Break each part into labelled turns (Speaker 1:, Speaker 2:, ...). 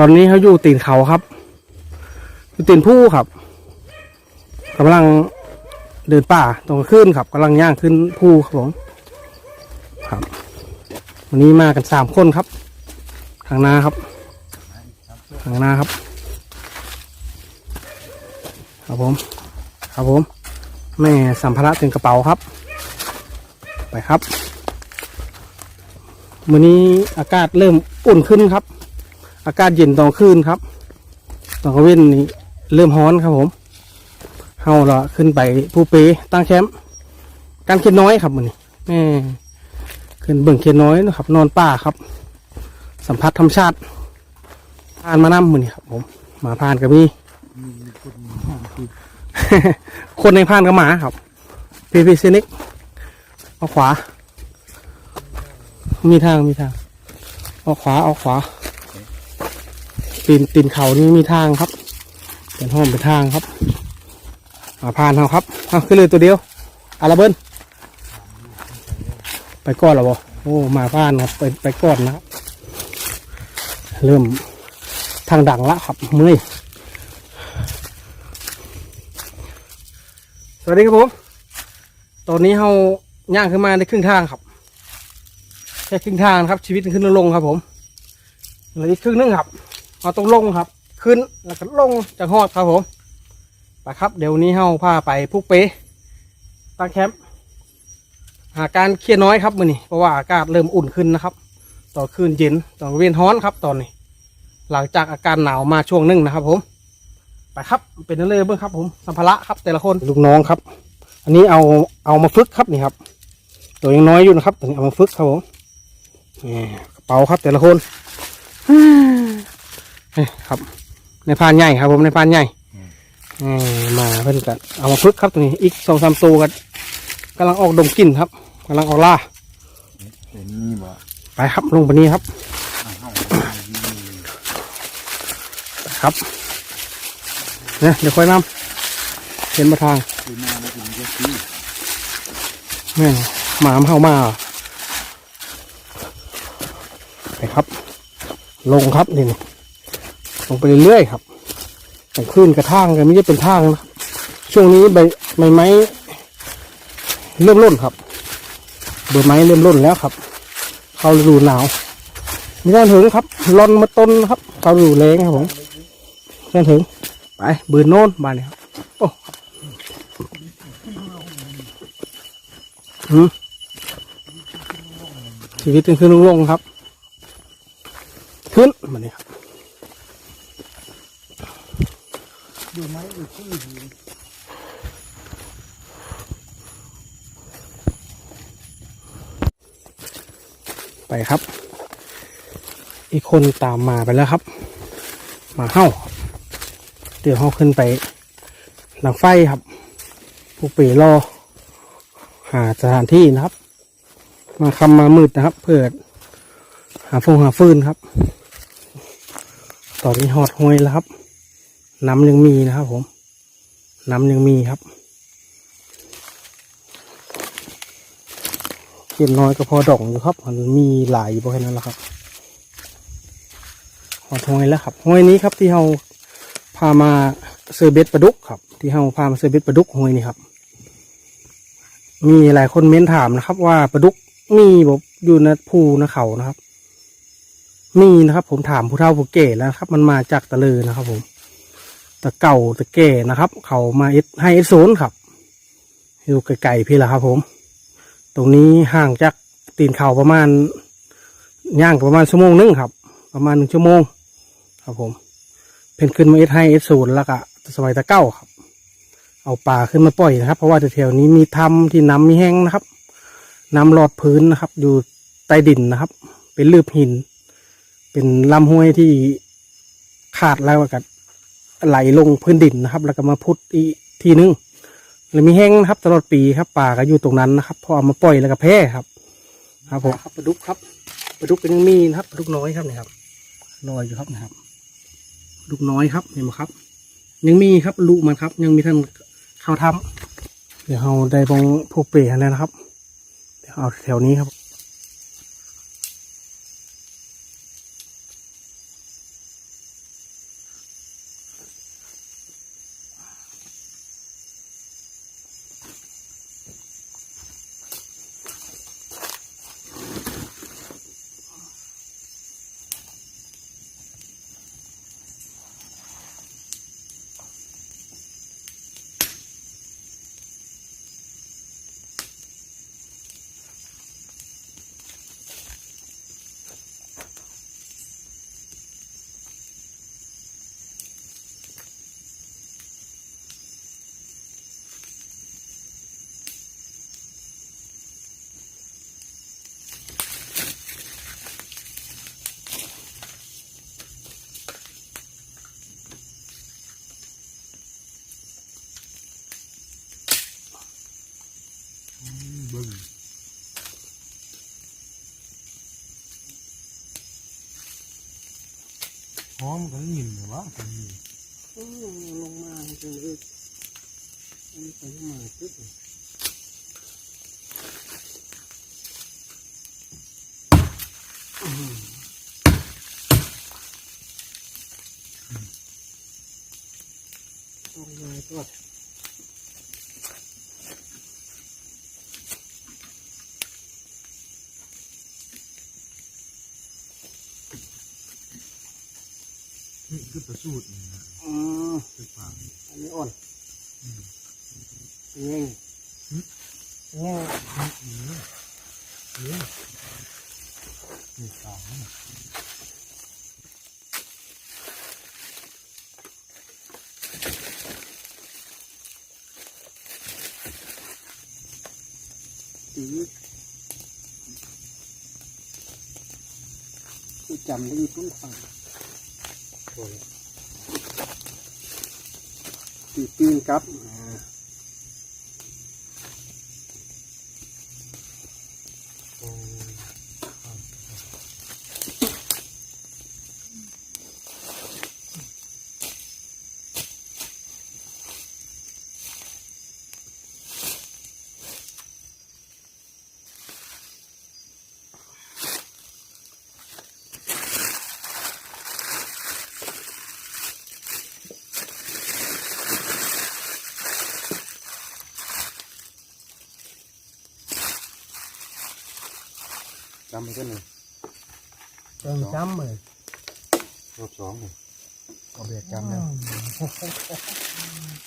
Speaker 1: ตอนนี้เขาอยู่ตีนเขาครับ อยู่ตีนผู้ครับกำลังเดินป่าตรงขึ้นครับกำลังย่างขึ้นผู้ครับผมครับ วันนี้มากันสามคนครับทางนาครับทางนาครับ ครับผม ครับผม แม่สัมภาระเต็มกระเป๋าครับ ไปครับวันนี้อากาศเริ่มอุ่นขึ้นครับ อากาศเย็นตอนคืนครับตอนกลางวันนี้เริ่มร้อนครับผมเฮาละขึ้นไปภูเปตั้งแคมป์การเขียนน้อยครับมันนี้แม่ขึ้นเบิ่งเขียนน้อยนะครับ นอนป่าครับ สัมผัสธรรมชาติผ่านมานั่มือนี่ครับ ผมมาผ่านกับมีคนในผ่านกับหมาครับพีพีซีนิกเอาขวา มีทางมีทาง เอาขวาเอาขวา ตีนตีนเขานี่มีทางครับเป็นห้องเป็นทางครับมาผ่านเขาครับเอาขึ้นเลยตัวเดียวอาราเบิลไปก่อนหรอบ่โอ้มาผ่านครับไปไปก่อนนะครับเริ่มทางดังละครับเมื่อยสวัสดีครับผมตอนนี้เราย่างขึ้นมาในครึ่งทางครับแค่ครึ่งทางครับชีวิตขึ้นลงครับผมเหลืออีกครึ่งนึงครับ เราต้องลงครับ ขึ้นแล้วก็ลงจากฮอดครับผมไปครับเดี๋ยวนี้เฮาพาไปพุกเปตั้งแคมป์หาการเคลียร์น้อยครับมือนี้เพราะว่าอากาศเริ่มอุ่นขึ้นนะครับตอนคืนเย็นตอนเวียนฮ้อนครับตอนนี้ หลังจากอาการหนาวมาช่วงหนึงนะครับ ผม ไปครับเป็นนั่นเลยเบื้องครับ ผมสัมภาระครับ แต่ละคนลูกน้องครับ อันนี้เอาเอามาฝึกครับนี่ครับ ตัวยังน้อยอยู่นะครับตัวนี้เอามาฝึกครับผมนี่กระเป๋าครับแต่ละคน นี่ครับ ในพานใหญ่ครับ ผมในพานใหญ่นี่มาเพิ่นกันเอามาพึกครับตัวนี้ อีกสองสามตัวกันกำลังออกดมกลิ่นครับกำลังออกล่า
Speaker 2: เห็นนี่บ่
Speaker 1: ไปครับลงไปนี้ครับ
Speaker 2: อ้าวเฮา
Speaker 1: ไปครับเนี่ยเดี๋ยวค่อยนำเห็นมาทาง
Speaker 2: คือมาแล้วกินก็คือ
Speaker 1: แม่งหมามันเข้ามาไปครับ ลงครับนี่นี่ ลงไปเรื่อยๆครับแต่ขึ้นกระทางกันไม่ใช่เป็นทางนะครับช่วงนี้ใบใบไม้ เริ่มร่นครับใบไม้เริ่มร่นแล้วครับ เข้าฤดูหนาวม่ได้ถึงครับร่อนมาต้นครับเข้าฤดูแรงครับผมไม่ได้ถึงไปบืนโน่นบานนี้ครับโอ้หืมชีวิตขึ้นๆลงครับ ขึ้นมาเนี่ยครับ
Speaker 2: อยู่ไหมอยู่ที่อยู่
Speaker 1: ไปครับ อีกคนตามมาไปแล้วครับ มาเข้าเดี๋ยวเขาขึ้นไป หลังไฟครับ ผู้ปีรอ หาสถานที่นะครับ มาคำมามืดนะครับ เพื่อหาฟงหาฟืนครับ ตอนนี้หอดห้วยแล้วครับ น้ำยังมีนะครับผม น้ำยังมีครับเก็บน้อยก็พอดองอยู่ครับ มันมีหลายอยู่แค่นั้นแหละครับหอดห้วยแล้วครับห้วยนี้ครับที่เราพามาเซอร์เบ็ดปลาดุกครับ ที่เราพามาเซอร์เบ็ดปลาดุกห้วยนี้ครับ มีหลายคนเม้นถามนะครับ ว่าปลาดุกมีบบอยู่ในภูในเขานะครับ มีนะครับ ผมถามผู้เฒ่าผู้แก่แล้วครับ มันมาจากตะลือนะครับผม ตะเก่าตะแก่นะครับ เขามาเอสให้เอสศูนย์ครับ อยู่ไกลๆพี่ละครับ ผม ตรงนี้ห่างจากตีนเขาประมาณย่างประมาณชั่วโมงนึงครับ ประมาณหนึ่งชั่วโมง ครับผม เพิ่นขึ้นมาเอสให้เอสศูนย์แล้วก็สมัยตะเก้าครับ เอาปลาขึ้นมาปล่อยนะครับ เพราะว่าแถวๆนี้มีถ้ำที่น้ำมีแห้งนะครับ น้ำหลอดพื้นนะครับ อยู่ใต้ดินนะครับ เป็นลืบหิน เป็นลำห้วยที่ขาดแล้วก็ ไหลลงพื้นดินนะครับ แล้วก็มาพุดอีกทีนึงแล้วมีแห้งนะครับตลอดปีครับปลาก็อยู่ตรงนั้นนะครับพอเอามาปล่อยแล้วก็แพร่ครับ ครับผมครับปลาดุกครับปลาดุกเป็นยังมีนะครับปลาดุกน้อยครับเนี่ยครับลอยอยู่ครับนะครับปลาดุกน้อยครับเห็นไหมครับ ยังมีครับลูกมันครับ ยังมีท่านเข้าทำเดี๋ยวเราได้บงพวกเปรย์แล้วนะครับ เดี๋ยวเอาแถวนี้ครับ
Speaker 2: เบิ้ง หอมกันยินเหรอวะกันนี่
Speaker 1: ลงมาจังเลยอันนี้ไปี่
Speaker 2: คือประสูตรนี่นะ
Speaker 1: อืม
Speaker 2: คือปาก
Speaker 1: อันนี้อ่อนเป็นไงเป็นไง
Speaker 2: นี่นี่นี่ปากนี่
Speaker 1: สีคือจำได้ต้นฟัง ตัวนี้ตีปีนกับ อ่า
Speaker 2: จำไปกันเลย
Speaker 1: เติมจำเลย
Speaker 2: รอบสองเลย
Speaker 1: เอาเบียดจำแล้ว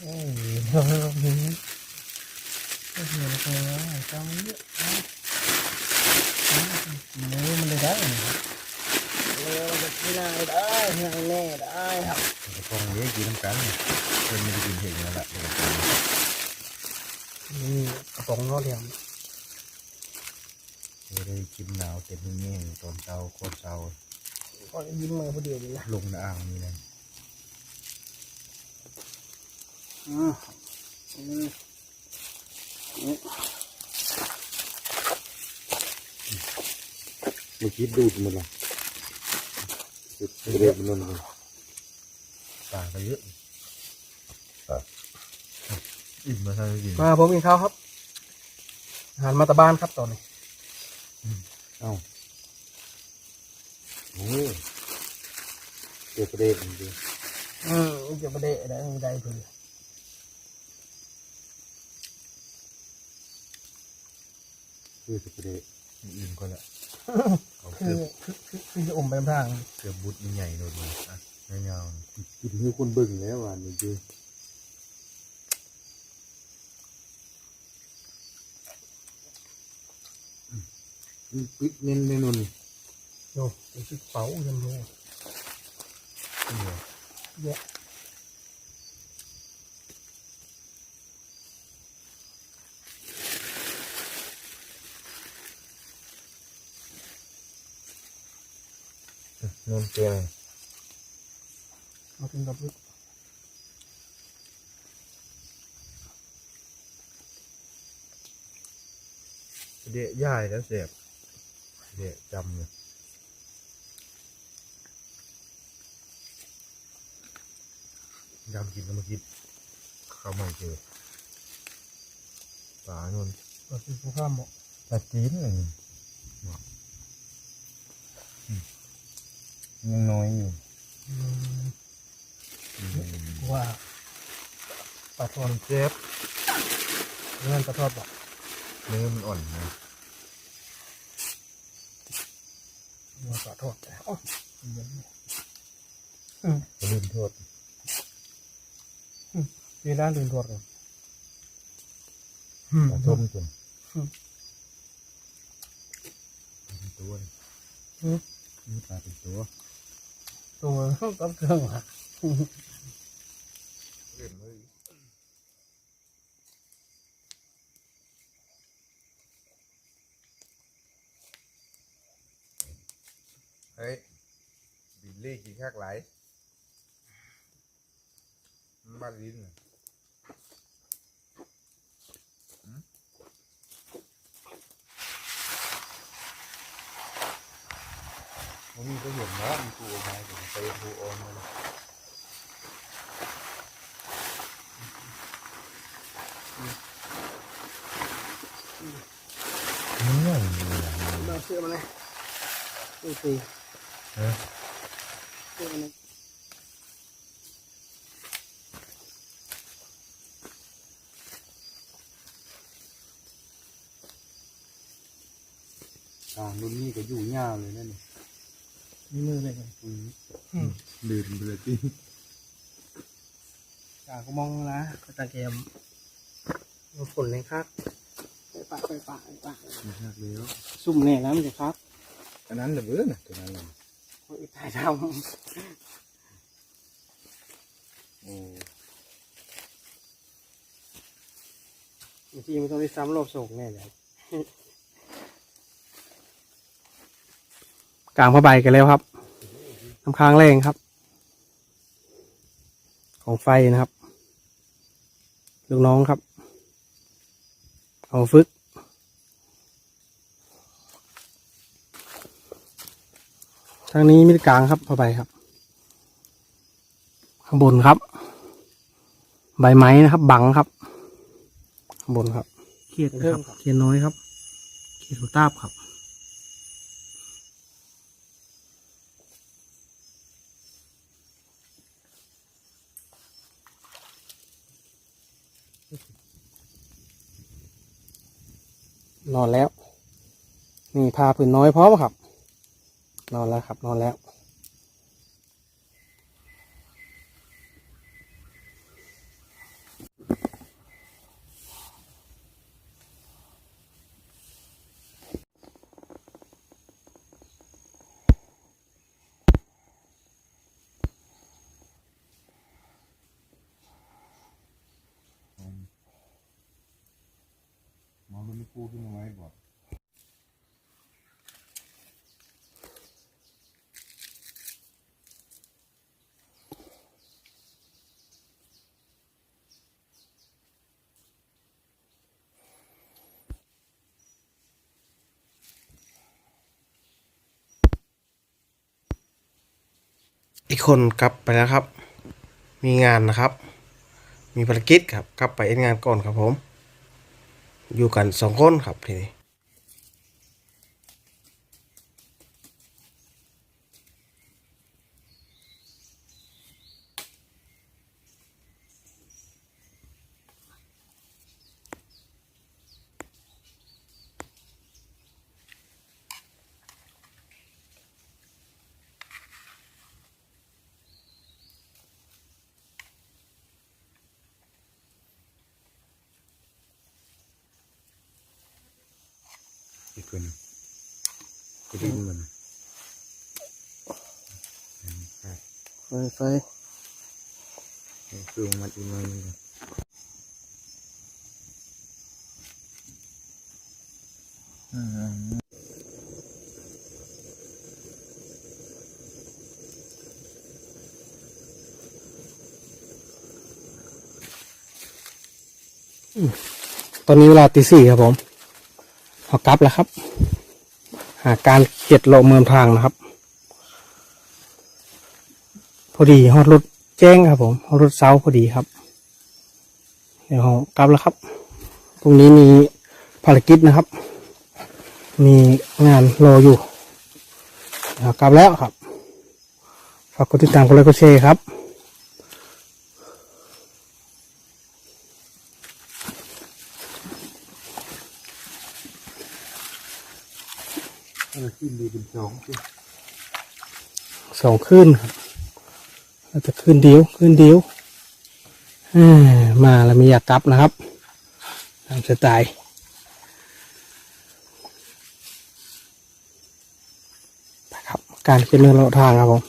Speaker 1: เอ้ยเราเราเห็นก็เห็นเลยจำเยอะเนื้อมันเลยได้เนื้อมันไม่ได้ได้เนื้อแน่ได้ครับ
Speaker 2: กระพงเลี้ยงกินน้ำกันเพิ่นไม่ได้กินเห็ดนั่นแหละ
Speaker 1: นี่กระป๋องเนาะเดียว
Speaker 2: ไม่ได้กินหนาวเต็มที่นี่ตอนเช้าโคตรเช้า
Speaker 1: ก็ยิ้มมาพอดีเลยนะ
Speaker 2: ลงในอ่างนี่เลย
Speaker 1: อ่าอืมนี่
Speaker 2: เมื่อกี้ดูดมันละเรียบมันเลยปากก็เยอะอิ่มมาทางกิน
Speaker 1: มาผมกินข้าวครับอาหารมาตาบ้านครับตอนนี้
Speaker 2: เอ้าโอ้เกิดประเด็นจริง
Speaker 1: อืมจะประเดะได้ไม่ได้เพื่อ
Speaker 2: คือประเด็นอิ่มก็ละเอา
Speaker 1: คื
Speaker 2: เกื
Speaker 1: อ
Speaker 2: อบ
Speaker 1: คือคือคือจะอมไปทาง
Speaker 2: เกือบบุดใหญ่ๆเลยอะยาวๆกินให้คนเบิ่งแล้วอะนี่คือ ปิดเน้นในนู่น
Speaker 1: โย่เป็นชุดเป๋ายังโย่
Speaker 2: นี่เหรอ
Speaker 1: เยอะ
Speaker 2: นู่นเจอ
Speaker 1: มากินกับลูก
Speaker 2: เดะย่ายแล้วเสียบ เดะจำเลยยำกินก็มาคิดเข้าวไม่เจอปลาโน่น
Speaker 1: ก็คือผู้ข้ามบอก
Speaker 2: ปลาจีนเลยยังน้อยอยู่
Speaker 1: อืมว่าปลาทอด
Speaker 2: เจ็บ
Speaker 1: เงินปลาทอดบอก
Speaker 2: เนื้อมันอ่อนนะ
Speaker 1: ว่าปลาทอดแต่อ๋อเย็นเนี่ย
Speaker 2: จะลืมโทษ
Speaker 1: มีร้านลืมทอดกัน
Speaker 2: ปลาต้มจนเป็นตัวเลย
Speaker 1: อืม
Speaker 2: นี่ปลาเป็นตัว
Speaker 1: ตัวกับเครื่องอะ
Speaker 2: เล่นเลย เฮ้ย บิลลี่กินข้ากไหลมาลิ้นมันมีก็เห็นนะมีกูออกมาถึงไปกูออนมลเนี่ย
Speaker 1: เราเชื่อมันเลยดูสิ
Speaker 2: ฮะ
Speaker 1: เสื้อมาเลย
Speaker 2: อ่ารุ่นนี้ก็อยู่ยาวเลยนั่นนี่
Speaker 1: มีมือเลยครับ
Speaker 2: อืมลืมไปเลยที่
Speaker 1: กาก็มองนะก็ตาเกมมันฝนเลยครับไปปะไปปะไปปะ
Speaker 2: ไม่หักแล้ว
Speaker 1: ซุ่มแน่แล้วมันจะครับ
Speaker 2: อันนั้นเหรือเบ้อน่ะตัวนั้น
Speaker 1: คุยถ่ายท
Speaker 2: โอ้ำ
Speaker 1: บางทีมันต้องได้ซ้ำรอบส่งแน่เลยกลางผ้าใบกันแล้วครับน้ำค้างแรงครับ ของไฟนะครับ ลูกน้องครับ เอามาฝึก ทางนี้มิดกลางครับผ้าใบครับ ข้างบนครับ ใบไม้นะครับบังครับ ข้างบนครับเขียดนะครับเขียดน้อยครับเขียดหัวตาบครับนอนแล้ว นี่พาผืนน้อยพร้อมครับ นอนแล้วครับ นอนแล้ว
Speaker 2: มอรุ่นนี้ปูขึ้นมาไว้บอก
Speaker 1: อีกคนกลับไปแล้วครับ มีงานนะครับ มีภารกิจครับ กลับไปเอ็นงานก่อนครับผม อยู่กันสองคนครับทีนี้
Speaker 2: อีกคนก็ดิ้นมันใช่
Speaker 1: ไฟไฟ
Speaker 2: คือมันอีกหน่อยนึง
Speaker 1: ตอนนี้เวลาตีสี่ครับผม พอกลับแล้วครับ หาการเขียดโลเมืองทางนะครับ พอดีฮอดรถแจ้งครับผมฮอดรถเซาพอดีครับ เดี๋ยวเรากลับแล้วครับ ตรงนี้มีภารกิจนะครับ มีงานรออยู่กลับแล้วครับ ฝากกดติดตามกดไลค์กดแชร์ครับ
Speaker 2: ขึ้นดีเป็นสองสิ
Speaker 1: สองขึ้นครับเราจะขึ้นเดียวขึ้นเดียวมาแล้วมีอยากกลับนะครับตามสไตล์ครับ การขึ้นเรือเลาทางครับผ
Speaker 2: ม